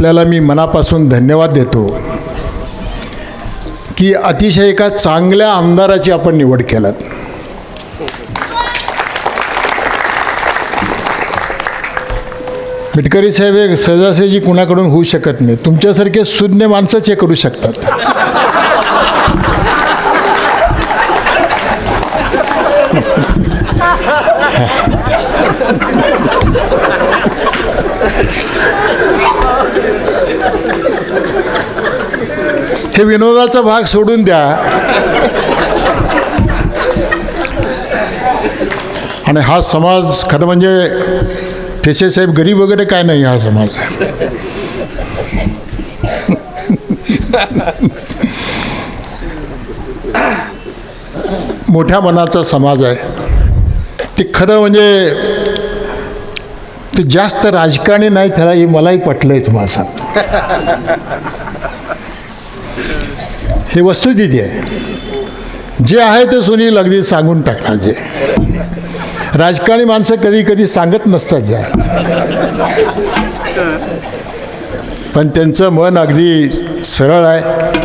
आपल्याला मी मनापासून धन्यवाद देतो की अतिशय एका चांगल्या आमदाराची आपण निवड केलात. मिटकरी साहेब हे सहजासहजी कुणाकडून होऊ शकत नाही. तुमच्यासारखे शून्य माणसंच हे करू शकतात. हे विनोदाचा भाग सोडून द्या. आणि हा समाज खरं म्हणजे ठेसे साहेब गरीब वगैरे काय नाही हा समाज. मोठ्या मनाचा समाज आहे. ते खरं म्हणजे ते जास्त राजकारणी नाही ठरा हे मलाही पटलं आहे तुम्हाला सांग हे वस्तुस्थिती आहे जे आहे ते सुनील अगदी सांगून टाकणार जे राजकारणी माणसं कधी कधी सांगत नसतात जास्त. पण त्यांचं मन अगदी सरळ आहे.